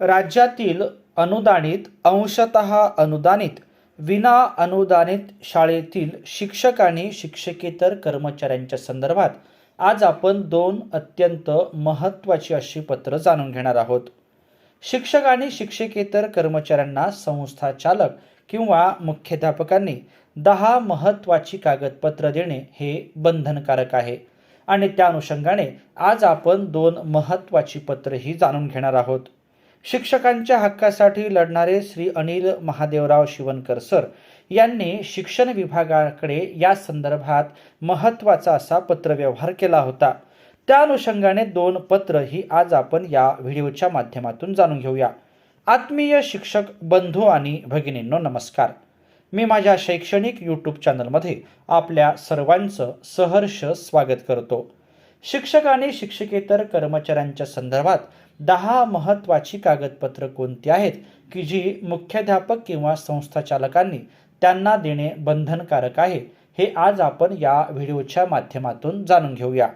राज्यातील अनुदानित अंशत अनुदानित विना अनुदानित शाळेतील शिक्षक आणि शिक्षकेतर कर्मचाऱ्यांच्या संदर्भात आज आपण दोन अत्यंत महत्त्वाची अशी पत्रं जाणून घेणार आहोत. शिक्षक आणि शिक्षकेतर कर्मचाऱ्यांना संस्था चालक किंवा मुख्याध्यापकांनी दहा महत्त्वाची कागदपत्र देणे हे बंधनकारक आहे आणि त्या अनुषंगाने आज आपण दोन महत्त्वाची पत्रंही जाणून घेणार आहोत. शिक्षकांच्या हक्कासाठी लढणारे श्री अनिल महादेवराव शिवनकर सर यांनी शिक्षण विभागाकडे या संदर्भात महत्त्वाचा असा पत्रव्यवहार केला होता. त्या अनुषंगाने दोन पत्र ही आज आपण या व्हिडिओच्या माध्यमातून जाणून घेऊया. आत्मीय शिक्षक बंधू आणि भगिनींनो नमस्कार. मी माझ्या शैक्षणिक यूट्यूब चॅनलमध्ये आपल्या सर्वांचं सहर्ष स्वागत करतो. शिक्षक आणि शिक्षकेतर कर्मचाऱ्यांच्या संदर्भात दहा महत्त्वाची कागदपत्र कोणती आहेत की जी मुख्याध्यापक किंवा संस्था चालकांनी त्यांना देणे बंधनकारक आहे हे आज आपण या व्हिडिओच्या माध्यमातून जाणून घेऊया.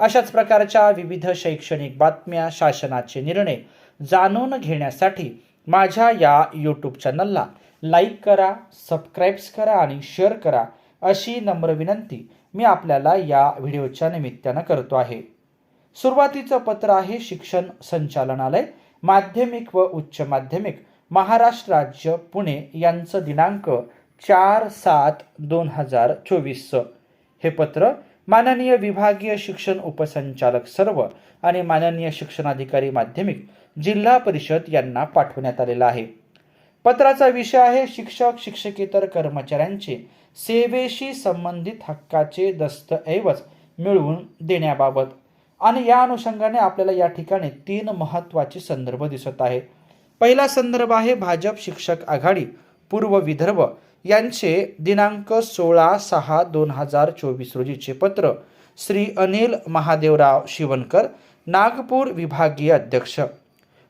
अशाच प्रकारच्या विविध शैक्षणिक बातम्या शासनाचे निर्णय जाणून घेण्यासाठी माझ्या या यूट्यूब चॅनलला लाईक करा सबस्क्राईब्स करा आणि शेअर करा अशी नम्र विनंती मी आपल्याला या व्हिडिओच्या निमित्तानं करतो आहे. सुरुवातीचं पत्र आहे शिक्षण संचालनालय माध्यमिक व उच्च माध्यमिक. महाराष्ट्र राज्य पुणे यांचं दिनांक चार सात दोन हजार चोवीसचं हे पत्र माननीय विभागीय शिक्षण उपसंचालक सर्व आणि माननीय शिक्षणाधिकारी माध्यमिक जिल्हा परिषद यांना पाठवण्यात आलेला आहे. पत्राचा विषय आहे शिक्षक शिक्षकेतर कर्मचाऱ्यांचे सेवेशी संबंधित हक्काचे दस्तऐवज मिळवून देण्याबाबत. आणि या अनुषंगाने आपल्याला या ठिकाणी तीन महत्त्वाचे संदर्भ दिसत आहे. पहिला संदर्भ आहे भाजप शिक्षक आघाडी पूर्व विदर्भ. यांचे दिनांक सोळा सहा दोन हजार चोवीस रोजीचे पत्र. श्री अनिल महादेवराव शिवणकर नागपूर विभागीय अध्यक्ष.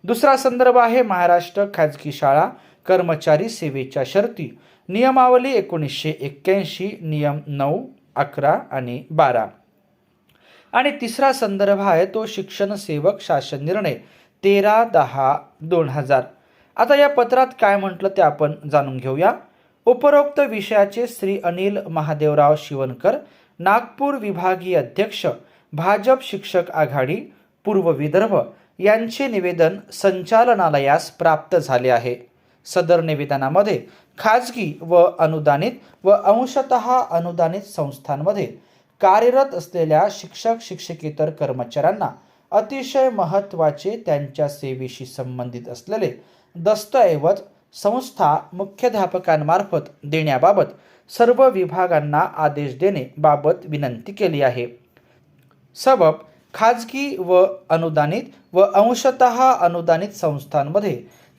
दुसरा संदर्भ आहे महाराष्ट्र खाजगी शाळा कर्मचारी सेवेच्या शर्ती. नियमावली एकोणीसशे एक्क्याऐंशी नियम नऊ अकरा आणि बारा. आणि तिसरा संदर्भ आहे तो शिक्षण सेवक शासन निर्णय तेरा दहा दोन हजार. आता या पत्रात काय म्हटलं ते आपण जाणून घेऊया. उपरोक्त विषयाचे श्री अनिल महादेवराव शिवनकर नागपूर विभागीय अध्यक्ष भाजप शिक्षक आघाडी पूर्व विदर्भ यांचे निवेदन संचालनालयास प्राप्त झाले आहे. सदर निवेदनामध्ये खाजगी व अनुदानित व अंशतः अनुदानित संस्थांमध्ये कार्यरत असलेल्या शिक्षक शिक्षकेतर कर्मचाऱ्यांना अतिशय महत्त्वाचे त्यांच्या सेवेशी संबंधित असलेले दस्तऐवज संस्था मुख्याध्यापकांमार्फत देण्याबाबत सर्व विभागांना आदेश देणे बाबत विनंती केली आहे. सबब खाजगी व अनुदानित व अंशतः अनुदानित संस्थांमध्ये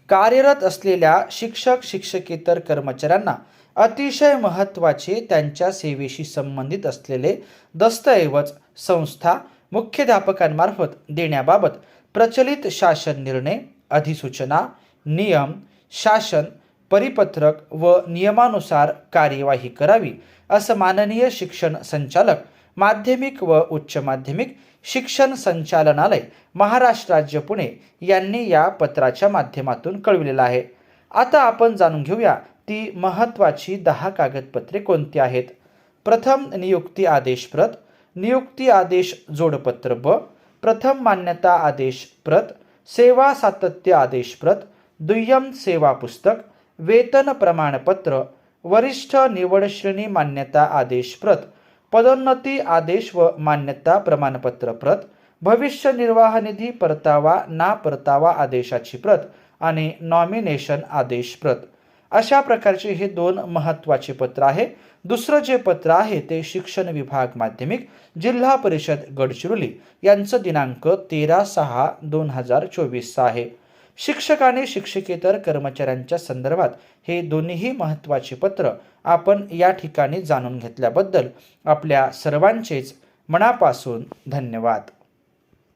कार्यरत असलेल्या शिक्षक शिक्षकेतर कर्मचाऱ्यांना अतिशय महत्त्वाचे त्यांच्या सेवेशी संबंधित असलेले दस्तऐवज संस्था मुख्याध्यापकांमार्फत देण्याबाबत प्रचलित शासन निर्णय अधिसूचना नियम शासन परिपत्रक व नियमानुसार कार्यवाही करावी असं माननीय शिक्षण संचालक माध्यमिक व उच्च माध्यमिक शिक्षण संचालनालय महाराष्ट्र राज्य पुणे यांनी या पत्राच्या माध्यमातून कळविलेलं आहे. आता आपण जाणून घेऊया ती महत्त्वाची दहा कागदपत्रे कोणती आहेत? प्रथम नियुक्ती आदेश प्रत नियुक्ती आदेश जोडपत्र ब प्रथम मान्यता आदेश प्रत सेवा सातत्य आदेश प्रत दुय्यम सेवा पुस्तक वेतन प्रमाणपत्र वरिष्ठ निवड श्रेणी मान्यता आदेश प्रत पदोन्नती आदेश व मान्यता प्रमाणपत्र प्रत भविष्य निर्वाह निधी परतावा ना परतावा आदेशाची प्रत आणि नॉमिनेशन आदेश प्रत. अशा प्रकारचे हे दोन महत्त्वाचे पत्र आहे. दुसरं जे पत्र आहे ते शिक्षण विभाग माध्यमिक जिल्हा परिषद गडचिरोली यांचं दिनांक तेरा सहा दोन हजार चोवीसचा आहे. शिक्षकाने शिक्षकेतर कर्मचाऱ्यांच्या संदर्भात हे दोन्हीही महत्त्वाचे पत्र आपण या ठिकाणी जाणून घेतल्याबद्दल आपल्या सर्वांचेच मनापासून धन्यवाद.